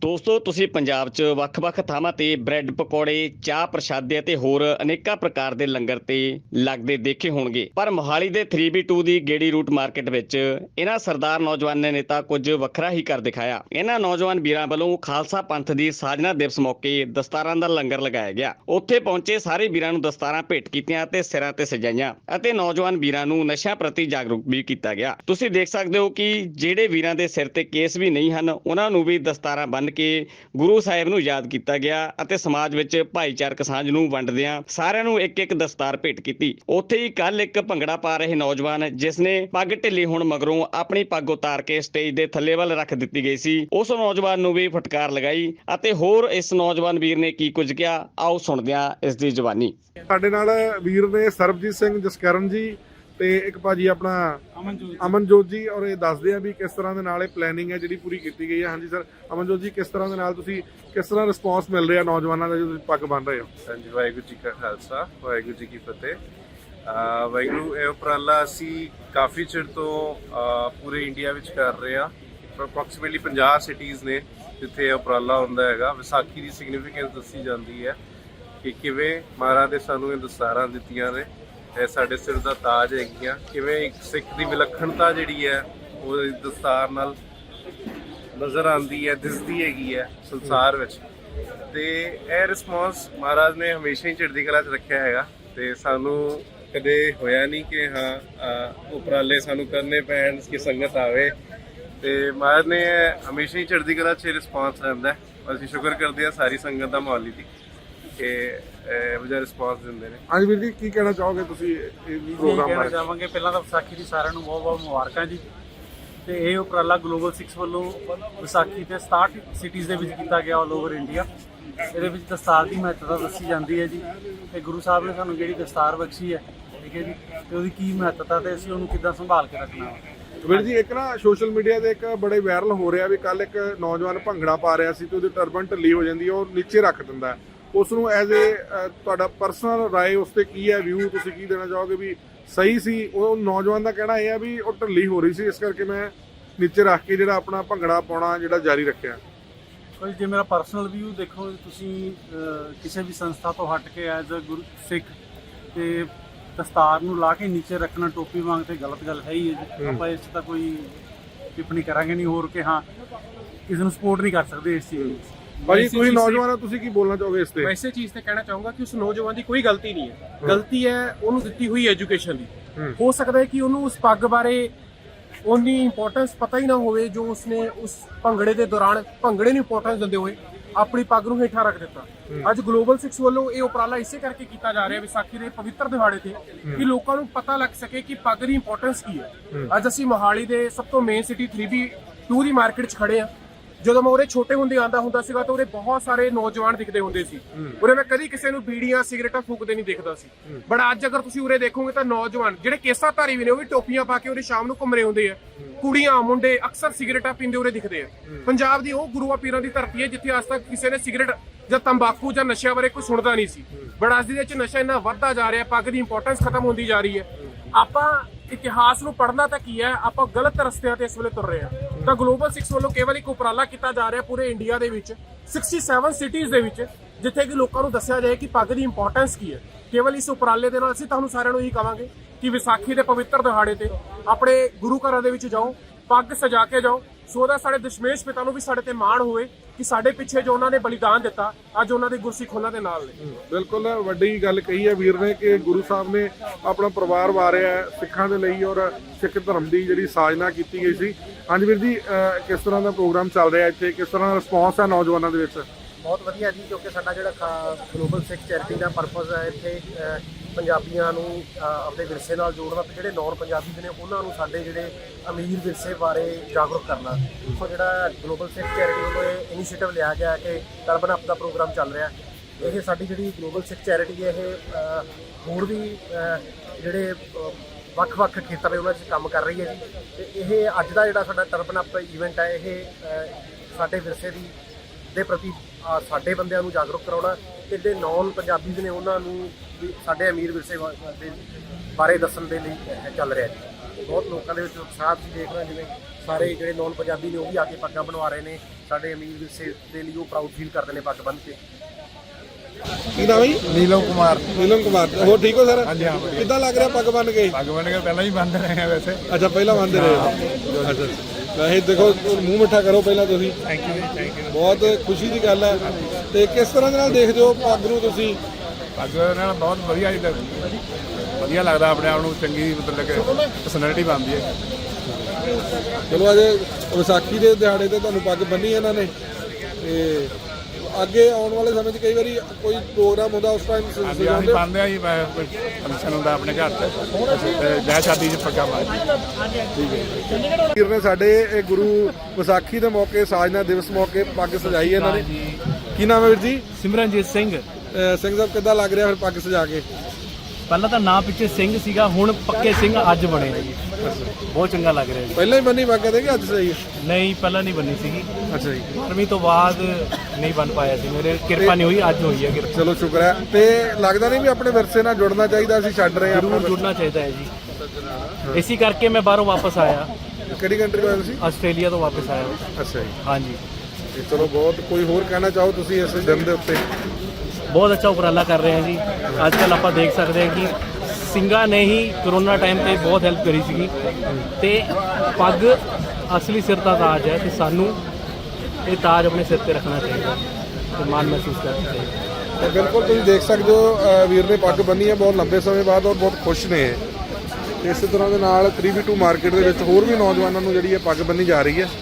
ਦੋਸਤੋ, ਤੁਸੀਂ ਪੰਜਾਬ 'ਚ ਵੱਖ-ਵੱਖ ਥਾਵਾਂ ਤੇ ਬ੍ਰੈਡ ਪਕੌੜੇ, ਚਾਹ ਪ੍ਰਸ਼ਾਦੇ ਅਤੇ ਹੋਰ ਅਨੇਕਾਂ ਪ੍ਰਕਾਰ ਦੇ ਲੰਗਰ ਤੇ ਲੱਗਦੇ ਦੇਖੇ ਹੋਣਗੇ। ਪਰ ਮੋਹਾਲੀ ਦੇ 3B2 ਦੀ ਗੇੜੀ ਰੂਟ ਮਾਰਕੀਟ ਵਿੱਚ ਇਹਨਾਂ ਸਰਦਾਰ ਨੌਜਵਾਨਾਂ ਨੇ ਤਾਂ ਕੁਝ ਵੱਖਰਾ ਹੀ ਕਰ ਦਿਖਾਇਆ। ਇਹਨਾਂ ਨੌਜਵਾਨ ਵੀਰਾਂ ਵੱਲੋਂ ਖਾਲਸਾ ਪੰਥ ਦੀ ਸਾਜਨਾ ਦਿਵਸ ਮੌਕੇ ਦਸਤਾਰਾਂ ਦਾ ਲੰਗਰ ਲਗਾਇਆ ਗਿਆ। ਉੱਥੇ ਪਹੁੰਚੇ ਸਾਰੇ ਵੀਰਾਂ ਨੂੰ ਦਸਤਾਰਾਂ ਭੇਟ ਕੀਤੀਆਂ ਅਤੇ ਸਿਰਾਂ ਤੇ ਸਜਾਈਆਂ ਅਤੇ ਨੌਜਵਾਨ ਵੀਰਾਂ ਨੂੰ ਨਸ਼ਿਆਂ ਪ੍ਰਤੀ ਜਾਗਰੂਕ ਵੀ ਕੀਤਾ ਗਿਆ। ਤੁਸੀਂ ਦੇਖ ਸਕਦੇ ਹੋ ਕਿ ਜਿਹੜੇ ਵੀਰਾਂ ਦੇ ਸਿਰ ਤੇ ਕੇਸ ਵੀ ਨਹੀਂ ਹਨ, ਉਹਨਾਂ ਨੂੰ ਵੀ ਦਸਤਾਰਾਂ ਬੰਨ੍ਹ ਕੇ ਗੁਰੂ ਸਾਹਿਬ ਨੂੰ ਯਾਦ ਕੀਤਾ ਗਿਆ ਅਤੇ ਸਮਾਜ ਵਿੱਚ ਭਾਈਚਾਰਕ ਸਾਂਝ ਨੂੰ ਵੰਡਦਿਆਂ ਸਾਰਿਆਂ ਨੂੰ ਇੱਕ ਇੱਕ ਦਸਤਾਰ ਭੇਟ ਕੀਤੀ। ਉੱਥੇ ਹੀ ਕੱਲ ਇੱਕ ਭੰਗੜਾ ਪਾ ਰਹੇ ਨੌਜਵਾਨ, ਜਿਸ ਨੇ ਪੱਗ ਢਿੱਲੀ ਹੋਣ ਮਗਰੋਂ ਆਪਣੀ ਪੱਗ ਉਤਾਰ ਕੇ ਸਟੇਜ ਦੇ ਥੱਲੇ ਵੱਲ ਰੱਖ ਦਿੱਤੀ ਗਈ ਸੀ। ਉਸ ਨੌਜਵਾਨ ਨੂੰ ਵੀ ਫਟਕਾਰ ਲਗਾਈ ਅਤੇ ਹੋਰ ਇਸ ਨੌਜਵਾਨ ਵੀਰ ਨੇ ਕੀ ਕੁਝ ਕਿਹਾ, ਆਓ ਸੁਣਦੇ ਹਾਂ ਇਸ ਦੀ ਜ਼ੁਬਾਨੀ ਸਾਡੇ ਨਾਲ ਵੀਰ ਨੇ ਸਰਬਜੀਤ ਸਿੰਘ ਜਸਕਰਨ ਜੀ ਤੇ ਇੱਕ ਭਾਜੀ ਆਪਣਾ ਅਮਨਜੋਤ ਅਮਨਜੋਤ ਜੀ ਔਰ ਇਹ ਦੱਸਦੇ ਆ ਵੀ ਕਿਸ ਤਰ੍ਹਾਂ ਦੇ ਨਾਲ ਇਹ ਪਲੈਨਿੰਗ ਹੈ ਜਿਹੜੀ ਪੂਰੀ ਕੀਤੀ ਗਈ ਹੈ। ਹਾਂਜੀ ਸਰ ਅਮਨਜੋਤ ਜੀ ਕਿਸ ਤਰ੍ਹਾਂ ਦੇ ਨਾਲ ਤੁਸੀਂ ਕਿਸ ਤਰ੍ਹਾਂ ਰਿਸਪੌਂਸ ਮਿਲ ਰਿਹਾ ਨੌਜਵਾਨਾਂ ਦਾ ਜਦੋਂ ਤੁਸੀਂ ਪੱਗ ਬੰਨ ਰਹੇ ਹੋ? ਹਾਂਜੀ ਵਾਹਿਗੁਰੂ ਜੀ ਕਾ ਖਾਲਸਾ ਵਾਹਿਗੁਰੂ ਜੀ ਕੀ ਫਤਿਹ। ਵਾਹਿਗੁਰੂ ਇਹ ਉਪਰਾਲਾ ਅਸੀਂ ਕਾਫੀ ਚਿਰ ਤੋਂ ਪੂਰੇ ਇੰਡੀਆ ਵਿੱਚ ਕਰ ਰਹੇ ਹਾਂ। ਅਪਰੋਕਸੀਮੇਟਲੀ 50 ਸਿਟੀਜ਼ ਨੇ ਜਿੱਥੇ ਇਹ ਉਪਰਾਲਾ ਹੁੰਦਾ ਹੈਗਾ। ਵਿਸਾਖੀ ਦੀ ਸਿਗਨੀਫੀਕੈਂਸ ਦੱਸੀ ਜਾਂਦੀ ਹੈ ਕਿ ਕਿਵੇਂ ਮਹਾਰਾਜ ਨੇ ਸਾਨੂੰ ਇਹ ਦਸਤਾਰਾਂ ਦਿੱਤੀਆਂ ਨੇ। ਇਹ ਸਾਡੇ ਸਿਰ ਦਾ ਤਾਜ ਹੈਗੀਆਂ। ਕਿਵੇਂ ਇੱਕ ਸਿੱਖ ਦੀ ਵਿਲੱਖਣਤਾ ਜਿਹੜੀ ਹੈ, ਉਹ ਇਸ ਦਸਤਾਰ ਨਾਲ ਨਜ਼ਰ ਆਉਂਦੀ ਹੈ, ਦਿਸਦੀ ਹੈਗੀ ਹੈ ਸੰਸਾਰ ਵਿੱਚ। ਤੇ ਇਹ ਰਿਸਪੌਂਸ ਮਹਾਰਾਜ ਨੇ ਹਮੇਸ਼ਾ ਹੀ ਚੜ੍ਹਦੀ ਕਲਾ 'ਚ ਰੱਖਿਆ ਹੈਗਾ। ਤੇ ਸਾਨੂੰ ਕਦੇ ਹੋਇਆ ਨਹੀਂ ਕਿ ਹਾਂ ਉਪਰਾਲੇ ਸਾਨੂੰ ਕਰਨੇ ਪੈਣ, ਕਿ ਸੰਗਤ ਆਵੇ। ਤੇ ਮਹਾਰਾਜ ਨੇ ਹਮੇਸ਼ਾ ਹੀ ਚੜ੍ਹਦੀ ਕਲਾ 'ਚ ਰਿਸਪੌਂਸ ਰਹਿੰਦਾ ਹੈ। ਅਸੀਂ ਸ਼ੁਕਰ ਕਰਦੇ ਹਾਂ ਸਾਰੀ ਸੰਗਤ ਦਾ ਮੌਲੀ ਦੀ। ਕਿ ਜਿਹਾ ਰਿਸਪੌਂਸ ਦਿੰਦੇ ਨੇ। ਹਾਂਜੀ ਵੀਰ ਜੀ ਕੀ ਕਹਿਣਾ ਚਾਹੋਗੇ ਤੁਸੀਂ ਇਹ ਪ੍ਰੋਗਰਾਮ ਕਹਿਣਾ ਬਾਰੇ? ਚਾਹਾਂਗੇ ਪਹਿਲਾਂ ਤਾਂ ਵਿਸਾਖੀ ਦੀ ਸਾਰਿਆਂ ਨੂੰ ਬਹੁਤ ਬਹੁਤ ਮੁਬਾਰਕਾਂ ਜੀ। ਤੇ ਇਹ ਉਪਰਾਲਾ ਗਲੋਬਲ 6 ਵੱਲੋਂ ਵਿਸਾਖੀ ਤੇ 67 ਸਿਟੀਜ਼ ਦੇ ਵਿੱਚ ਕੀਤਾ ਗਿਆ ਆਲ ਓਵਰ ਇੰਡੀਆ ਇਹਦੇ ਵਿੱਚ ਦਸਤਾਰ ਦੀ ਮਹੱਤਤਾ ਦੱਸੀ ਜਾਂਦੀ ਹੈ ਜੀ। ਤੇ ਗੁਰੂ ਸਾਹਿਬ ਨੇ ਸਾਨੂੰ ਜਿਹੜੀ ਦਸਤਾਰ ਬਖਸ਼ੀ ਹੈ ਠੀਕ ਹੈ ਜੀ ਤੇ ਉਹਦੀ ਕੀ ਮਹੱਤਤਾ ਤੇ ਅਸੀਂ ਉਹਨੂੰ ਕਿੱਦਾਂ ਸੰਭਾਲ ਕੇ ਰੱਖਣਾ ਹੈ ਵੀਰ ਜੀ ਇੱਕ ਨਾ ਸੋਸ਼ਲ ਮੀਡੀਆ ਤੇ ਇੱਕ ਬੜੇ ਵਾਇਰਲ ਹੋ ਰਿਹਾ ਵੀ ਕੱਲ ਇੱਕ ਨੌਜਵਾਨ ਭੰਗੜਾ ਪਾ ਰਿਹਾ ਸੀ ਤੇ ਉਹਦੀ ਟਰਬਨ ਢਿੱਲੀ ਹੋ ਜਾਂਦੀ ਹੈ ਉਹ ਨੀਚੇ ਰੱਖ ਦਿੰਦਾ। ਉਸ ਨੂੰ ਐਜ਼ ਏ ਤੁਹਾਡਾ ਪਰਸਨਲ ਰਾਏ ਉਸ ਤੇ ਕੀ ਹੈ ਵਿਊ ਤੁਸੀਂ ਕੀ ਦੇਣਾ ਚਾਹੋਗੇ ਵੀ ਸਹੀ ਸੀ? ਉਹ ਨੌਜਵਾਨ ਦਾ ਕਹਿਣਾ ਇਹ ਹੈ ਵੀ ਉਹ ਢਿੱਲੀ ਹੋ ਰਹੀ ਸੀ ਇਸ ਕਰਕੇ ਮੈਂ ਨੀਚੇ ਰੱਖ ਕੇ ਜਿਹੜਾ ਆਪਣਾ ਭੰਗੜਾ ਪਾਉਣਾ ਜਿਹੜਾ ਜਾਰੀ ਰੱਖਿਆ। ਕੋਈ ਜੇ ਮੇਰਾ ਪਰਸਨਲ ਵਿਊ ਦੇਖੋ ਤੁਸੀਂ ਕਿਸੇ ਵੀ ਸੰਸਥਾ ਤੋਂ ਹਟ ਕੇ ਐਜ਼ ਅ ਗੁਰੂ ਸਿੱਖ ਤੇ ਦਸਤਾਰ ਨੂੰ ਲਾ ਕੇ ਨੀਚੇ ਰੱਖਣਾ ਟੋਪੀ ਵਾਂਗ ਤੇ ਗਲਤ ਗੱਲ ਹੈ ਹੀ ਹੈ ਜੀ। ਆਪਾਂ ਇਸ ਤਾਂ ਕੋਈ ਟਿੱਪਣੀ ਕਰਾਂਗੇ ਨਹੀਂ ਹੋਰ ਕਿ ਹਾਂ ਇਸ ਨੂੰ ਸਪੋਰਟ ਨਹੀਂ ਕਰ ਸਕਦੇ ਇਸ ਚੀਜ਼ ਨੂੰ ਭਾਜੀ ਵੈਸੇ ਤੁਸੀਂ ਚੀਜ਼ ਤੇ- ਨੌਜਵਾਨ ਹੋ ਤੁਸੀਂ ਕੀ ਬੋਲਣਾ ਚਾਹੋਗੇ ਇਸ ਤੇ? ਵੈਸੇ ਚੀਜ਼ ਤੇ ਕਹਿਣਾ ਚਾਹੂੰਗਾ ਕਿ ਉਸ ਨੌਜਵਾਨ ਦੀ ਕੋਈ ਗਲਤੀ ਨਹੀਂ ਹੈ। ਗਲਤੀ ਹੈ ਉਹਨੂੰ ਦਿੱਤੀ ਹੋਈ ਐਜੂਕੇਸ਼ਨ ਦੀ। ਹੂੰ। ਹੋ ਸਕਦਾ ਹੈ ਕਿ ਉਹਨੂੰ ਉਸ ਪੱਗ ਬਾਰੇ ਉਨੀ ਇੰਪੋਰਟੈਂਸ ਪਤਾ ਹੀ ਨਾ ਹੋਵੇ ਜੋ ਉਸਨੇ ਉਸ ਭੰਗੜੇ ਦੇ ਦੌਰਾਨ ਭੰਗੜੇ ਨੂੰ ਇੰਪੋਰਟੈਂਸ ਦਿੰਦੇ ਹੋਏ ਆਪਣੀ ਪੱਗ ਨੂੰ ਹੇਠਾਂ ਰੱਖ ਦਿੱਤਾ। ਅੱਜ ਗਲੋਬਲ 6 ਵੱਲੋਂ ਇਹ ਉਪਰਾਲਾ ਇਸੇ ਕਰਕੇ ਕੀਤਾ ਜਾ ਰਿਹਾ ਵਿਸਾਖੀ ਦੇ ਪਵਿੱਤਰ ਦਿਹਾੜੇ ਤੇ ਕਿ ਲੋਕਾਂ ਨੂੰ ਪਤਾ ਲੱਗ ਸਕੇ ਕਿ ਪੱਗ ਦੀ ਇੰਪੋਰਟੈਂਸ ਕੀ ਹੈ। ਅੱਜ ਅਸੀਂ ਮੋਹਾਲੀ ਦੇ ਸਭ ਤੋਂ ਮੇਨ ਸਿਟੀ 3B 2 ਦੀ ਮਾਰਕੀਟ 'ਚ ਖੜੇ ਆ ਜਦੋਂ ਮੈਂ ਉਰੇ ਛੋਟੇ ਹੁੰਦੇ ਆਂਦਾ ਹੁੰਦਾ ਸੀਗਾ ਤਾਂ ਉਰੇ ਬਹੁਤ ਸਾਰੇ ਨੌਜਵਾਨ ਦਿਖਦੇ ਹੁੰਦੇ ਸੀ। ਉਰੇ ਮੈਂ ਕਦੀ ਕਿਸੇ ਨੂੰ ਬੀੜੀਆਂ ਸਿਗਰਟਾਂ ਫੂਕਦੇ ਨਹੀਂ ਦੇਖਦਾ ਸੀ। ਬਟ ਅੱਜ ਅਗਰ ਤੁਸੀਂ ਉਰੇ ਦੇਖੋਗੇ ਤਾਂ ਨੌਜਵਾਨ ਜਿਹੜੇ ਕੇਸਾਂ ਧਾਰੀ ਵੀ ਨੇ ਉਹ ਵੀ ਟੋਪੀਆਂ ਪਾ ਕੇ ਉਰੇ ਸ਼ਾਮ ਨੂੰ ਘੁੰਮ ਰਹੇ ਹੁੰਦੇ ਆ। ਕੁੜੀਆਂ ਮੁੰਡੇ ਅਕਸਰ ਸਿਗਰਟਾਂ ਪੀਂਦੇ ਉਰੇ ਦਿਖਦੇ ਆ। ਪੰਜਾਬ ਦੀ ਉਹ ਗੁਰੂਆਂ ਪੀਰਾਂ ਦੀ ਧਰਤੀ ਹੈ ਜਿੱਥੇ ਅੱਜ ਤੱਕ ਕਿਸੇ ਨੇ ਸਿਗਰਟ ਜਾਂ ਤੰਬਾਕੂ ਜਾਂ ਨਸ਼ਿਆਂ ਬਾਰੇ ਕੋਈ ਸੁਣਦਾ ਨਹੀਂ ਸੀ। ਬਟ ਅੱਜ ਦੇ ਵਿੱਚ ਨਸ਼ਾ ਇੰਨਾ ਵੱਧਦਾ ਜਾ ਰਿਹਾ ਪੱਗ ਦੀ ਇੰਪੋਰਟੈਂਸ ਖਤਮ ਹੁੰਦੀ ਜਾ ਰਹੀ ਹੈ। ਆਪਾਂ ਇਤਿਹਾਸ ਨੂੰ ਪੜ੍ਹਨਾ ਤਾਂ ਕੀ ਹੈ? ਆਪਾਂ ਗਲਤ ਰਸਤਿਆਂ ਤੇ ਇਸ ਵੇਲੇ ਤੁਰ ਰਹੇ ਹਾਂ। ਤਾਂ ਗਲੋਬਲ 6 ਵੱਲੋਂ ਕੇਵਲ ਇੱਕ ਉਪਰਾਲਾ ਕੀਤਾ ਜਾ ਰਿਹਾ ਪੂਰੇ ਇੰਡੀਆ ਦੇ ਵਿੱਚ 67 ਸਿਟੀਜ਼ ਦੇ ਵਿੱਚ, ਜਿੱਥੇ ਕਿ ਲੋਕਾਂ ਨੂੰ ਦੱਸਿਆ ਜਾਏ ਕਿ ਪੱਗ ਦੀ ਇੰਪੋਰਟੈਂਸ ਕੀ ਹੈ। ਕੇਵਲ ਇਸ ਉਪਰਾਲੇ ਦੇ ਨਾਲ ਅਸੀਂ ਤੁਹਾਨੂੰ ਸਾਰਿਆਂ ਨੂੰ ਇਹੀ ਕਵਾਂਗੇ ਕਿ ਵਿਸਾਖੀ ਦੇ ਪਵਿੱਤਰ ਦਿਹਾੜੇ ਤੇ ਆਪਣੇ ਗੁਰੂ ਘਰਾਂ ਦੇ ਵਿੱਚ ਜਾਓ, ਪੱਗ ਸਜਾ ਕੇ ਜਾਓ ਸੋ ਦਾ ਸਾਡੇ ਦਸ਼ਮੇਸ਼ ਪਿਤਾ ਨੂੰ ਵੀ ਸਾਡੇ ਤੇ ਮਾਣ ਹੋਵੇ ਕਿ ਸਾਡੇ ਪਿੱਛੇ ਜੋ ਉਹਨਾਂ ਨੇ ਬਲੀਦਾਨ ਦਿੱਤਾ ਅੱਜ ਉਹਨਾਂ ਦੇ ਗੁਰਸਿੱਖ ਉਹਨਾਂ ਦੇ ਨਾਲ ਨੇ। ਬਿਲਕੁਲ ਵੱਡੀ ਗੱਲ ਕਹੀ ਹੈ ਵੀਰ ਨੇ ਕਿ ਗੁਰੂ ਸਾਹਿਬ ਨੇ ਆਪਣਾ ਪਰਿਵਾਰ ਵਾਰਿਆ ਸਿੱਖਾਂ ਦੇ ਲਈ ਔਰ ਸਿੱਖ ਧਰਮ ਦੀ ਜਿਹੜੀ ਸਾਜਨਾ ਕੀਤੀ ਗਈ ਸੀ। ਹਾਂਜੀ ਵੀਰ ਜੀ ਕਿਸ ਤਰ੍ਹਾਂ ਦਾ ਪ੍ਰੋਗਰਾਮ ਚੱਲ ਰਿਹਾ ਇੱਥੇ? ਕਿਸ ਤਰ੍ਹਾਂ ਦਾ ਰਿਸਪੌਂਸ ਹੈ ਨੌਜਵਾਨਾਂ ਦੇ ਵਿੱਚ? ਬਹੁਤ ਵਧੀਆ ਜੀ ਕਿਉਂਕਿ ਸਾਡਾ ਜਿਹੜਾ ਗਲੋਬਲ ਸਿੱਖ ਚੈਰਿਟੀ ਦਾ ਪਰਪਸ ਹੈ ਇੱਥੇ ਪੰਜਾਬੀਆਂ ਨੂੰ ਆਪਣੇ ਵਿਰਸੇ ਨਾਲ ਜੋੜਨਾ ਤੇ ਜਿਹੜੇ ਨੌਨ ਪੰਜਾਬੀ ਨੇ ਉਹਨਾਂ ਨੂੰ ਸਾਡੇ ਜਿਹੜੇ ਅਮੀਰ ਵਿਰਸੇ ਬਾਰੇ ਜਾਗਰੂਕ ਕਰਨਾ। ਸੋ ਜਿਹੜਾ ਗਲੋਬਲ ਸਿੱਖ ਚੈਰਿਟੀ ਵੱਲੋਂ ਇਹ ਇਨੀਸ਼ੀਏਟਿਵ ਲਿਆ ਗਿਆ ਕਿ ਟਰਬਨ ਅਪ ਦਾ ਪ੍ਰੋਗਰਾਮ ਚੱਲ ਰਿਹਾ। ਇਹ ਸਾਡੀ ਜਿਹੜੀ ਗਲੋਬਲ ਸਿੱਖ ਚੈਰਿਟੀ ਹੈ, ਇਹ ਹੋਰ ਵੀ ਜਿਹੜੇ ਵੱਖ-ਵੱਖ ਖੇਤਰ ਦੇ ਉਹਨਾਂ 'ਚ ਕੰਮ ਕਰ ਰਹੀ ਹੈ ਜੀ। ਤੇ ਇਹ ਅੱਜ ਦਾ ਜਿਹੜਾ ਸਾਡਾ ਟਰਬਨ ਅਪ ਇਵੈਂਟ ਹੈ, ਇਹ ਸਾਡੇ ਵਿਰਸੇ ਦੀ, ਦੇ ਪ੍ਰਤੀ ਸਾਡੇ ਬੰਦਿਆਂ ਨੂੰ ਜਾਗਰੂਕ ਕਰਾਉਣਾ। ਤੇ ਜਿਹੜੇ ਨੌਨ ਪੰਜਾਬੀਜ਼ ਨੇ ਉਹਨਾਂ ਨੂੰ ਵੀ ਸਾਡੇ ਅਮੀਰ ਵਿਰਸੇ ਦੇ ਬਾਰੇ ਦੱਸਣ ਦੇ ਲਈ ਚੱਲ ਰਿਹਾ ਜੀ। ਬਹੁਤ ਲੋਕਾਂ ਦੇ ਵਿੱਚ ਉਤਸ਼ਾਹ ਤੁਸੀਂ ਦੇਖ ਰਹੇ ਜਿਵੇਂ ਸਾਰੇ ਜਿਹੜੇ ਨੌਨ ਪੰਜਾਬੀ ਨੇ ਉਹ ਵੀ ਆ ਕੇ ਪੱਗਾਂ ਬਣਵਾ ਰਹੇ ਨੇ। ਸਾਡੇ ਅਮੀਰ ਵਿਰਸੇ ਦੇ ਲਈ ਉਹ ਪ੍ਰਾਊਡ ਫੀਲ ਕਰਦੇ ਨੇ ਪੱਗ ਬੰਨ੍ਹ ਕੇ। ਕੀ ਨਾਮ ਹੈ ਨੀਲਮ ਕੁਮਾਰ। ਨੀਲਮ ਕੁਮਾਰ। ਹੋਰ ਠੀਕ ਹੋ ਸਰ? ਹਾਂਜੀ, ਹਾਂ, ਵਧੀਆ। ਕਿੱਦਾਂ ਲੱਗ ਰਿਹਾ ਪੱਗ ਬੰਨ ਕੇ? ਪੱਗ ਬੰਨ ਕੇ ਪਹਿਲਾਂ ਹੀ ਬੰਦ ਰਹੇ ਆ ਵੈਸੇ। ਅੱਛਾ ਪਹਿਲਾਂ ਬੰਨਦੇ ਰਹੇ ਹੋ। ਅੱਛਾ ਵੈਸੇ ਦੇਖੋ ਮੂੰਹ ਮਿੱਠਾ ਕਰੋ ਪਹਿਲਾਂ ਤੁਸੀਂ। ਥੈਂਕ ਯੂ ਥੈਂਕ ਯੂ ਬਹੁਤ ਖੁਸ਼ੀ ਦੀ ਗੱਲ ਹੈ। ਤੇ ਕਿਸ ਤਰ੍ਹਾਂ ਦੇ ਨਾਲ ਦੇਖਦੇ ਹੋ ਪੱਗ ਨੂੰ ਤੁਸੀਂ? ਪੱਗ ਨਾਲ ਬਹੁਤ ਵਧੀਆ ਜੀ ਵਧੀਆ ਲੱਗਦਾ ਆਪਣੇ ਆਪ ਨੂੰ ਚੰਗੀ ਮਤਲਬ ਕਿ ਪਰਸਨੈਲਿਟੀ ਬਣਦੀ ਹੈ। ਚਲੋ ਅੱਜ ਵਿਸਾਖੀ ਦੇ ਦਿਹਾੜੇ ਤੇ ਤੁਹਾਨੂੰ ਪੱਗ ਬੰਨੀ ਇਹਨਾਂ ਨੇ ਤੇ ਅੱਗੇ ਆਉਣ ਵਾਲੇ ਸਮੇਂ 'ਚ ਕਈ ਵਾਰੀ ਕੋਈ ਪ੍ਰੋਗਰਾਮ ਹੁੰਦਾ ਉਸ ਟਾਈਮ ਅਸੀਂ ਸਜਾਉਂਦੇ ਹੋ? ਬੰਨਦੇ ਆ ਜੀ ਫੰਕਸ਼ਨ ਹੁੰਦਾ ਆਪਣੇ ਘਰ ਤੇ ਵਿਆਹ ਸ਼ਾਦੀ 'ਚ ਪੱਗਾਂ ਬੰਨ੍ਹਦੇ ਵੀਰ ਨੇ ਸਾਡੇ ਇਹ ਗੁਰੂ ਵਿਸਾਖੀ ਦੇ ਮੌਕੇ ਸਾਜਨਾ ਦਿਵਸ ਮੌਕੇ ਪੱਗ ਸਜਾਈ ਇਹਨਾਂ ਨੇ। ਕੀ ਨਾਮ ਹੈ ਵੀਰ ਜੀ? ਸਿਮਰਨਜੀਤ ਸਿੰਘ। ਸਿੰਘ ਸਾਹਿਬ ਕਿੱਦਾਂ ਲੱਗ ਰਿਹਾ ਫਿਰ ਪੱਗ ਸਜਾ ਕੇ? ਪਹਿਲਾਂ ਤਾਂ ਨਾਂ ਪਿੱਛੇ ਸਿੰਘ ਸੀਗਾ ਹੁਣ ਪੱਕੇ ਸਿੰਘ ਅੱਜ ਬਣੇ। ਜੀ ਬਹੁਤ ਚੰਗਾ ਲੱਗ ਰਿਹਾ ਜੀ। ਪਹਿਲਾਂ ਹੀ ਬੰਨੀ ਪੱਗ ਦੇ ਕਿ ਅੱਜ ਸਹੀ? ਨਹੀਂ ਪਹਿਲਾਂ ਨਹੀਂ ਬਣੀ ਸੀਗੀ। ਅੱਛਾ ਜੀ। 12ਵੀਂ ਤੋਂ ਬਾਅਦ ਨਹੀਂ ਬਣ ਪਾਇਆ ਸੀ ਮੇਰੇ। ਕਿਰਪਾ ਨਹੀਂ ਹੋਈ ਅੱਜ ਹੋਈ ਹੈ ਕਿਰਪਾ। ਚਲੋ ਸ਼ੁਕਰ ਹੈ। ਤੇ ਲੱਗਦਾ ਨਹੀਂ ਵੀ ਆਪਣੇ ਵਿਰਸੇ ਨਾਲ ਜੁੜਨਾ ਚਾਹੀਦਾ ਅਸੀਂ ਛੱਡ ਰਹੇ ਹਾਂ ਜ਼ਰੂਰ ਜੁੜਨਾ ਚਾਹੀਦਾ ਹੈ ਜੀ। ਇਸੇ ਕਰਕੇ ਮੈਂ ਬਾਹਰੋਂ ਵਾਪਸ ਆਇਆ। ਕਿਹੜੀ ਕੰਟਰੀ ਤੋਂ ਆਏ ਤੁਸੀਂ? ਆਸਟ੍ਰੇਲੀਆ ਤੋਂ ਵਾਪਸ ਆਇਆ। ਅੱਛਾ ਜੀ। ਹਾਂਜੀ। ਚਲੋ ਬਹੁਤ ਕੋਈ ਹੋਰ ਕਹਿਣਾ ਚਾਹੋ ਤੁਸੀਂ ਇਸ ਦਿਨ ਦੇ ਉੱਤੇ? ਬਹੁਤ ਅੱਛਾ ਉਪਰਾਲਾ ਕਰ ਰਹੇ ਹਾਂ ਜੀ। ਅੱਜ ਕੱਲ ਆਪਾਂ ਦੇਖ ਸਕਦੇ ਹਾਂ ਕਿ ਸਿੰਘਾਂ ਨੇ ਹੀ ਕਰੋਨਾ ਟਾਈਮ ਤੇ ਬਹੁਤ ਹੈਲਪ ਕਰੀ ਸੀਗੀ। ਤੇ ਪੱਗ ਅਸਲੀ ਸਿਰ ਦਾ ਤਾਜ ਹੈ ਤੇ ਸਾਨੂੰ ਇਹ ਤਾਜ ਆਪਣੇ ਸਿਰ ਤੇ ਰੱਖਣਾ ਚਾਹੀਦਾ ਤੇ ਮਾਣ ਮਹਿਸੂਸ ਕਰਨਾ ਚਾਹੀਦਾ ਤੇ ਬਿਲਕੁਲ ਤੁਸੀਂ ਦੇਖ ਸਕਦੇ ਹੋ, ਅਹ, ਵੀਰ ਨੇ ਪੱਗ ਬੰਨੀ ਹੈ ਬਹੁਤ ਲੰਬੇ ਸਮੇਂ ਬਾਅਦ ਔਰ ਬਹੁਤ ਖੁਸ਼ ਨੇ ਇਹ। ਤੇ ਇਸੇ ਤਰ੍ਹਾਂ ਦੇ ਨਾਲ 3v2 ਮਾਰਕੀਟ ਦੇ ਵਿੱਚ ਹੋਰ ਵੀ ਨੌਜਵਾਨਾਂ ਨੂੰ ਜਿਹੜੀ ਹੈ ਪੱਗ ਬੰਨੀ ਜਾ ਰਹੀ ਹੈ।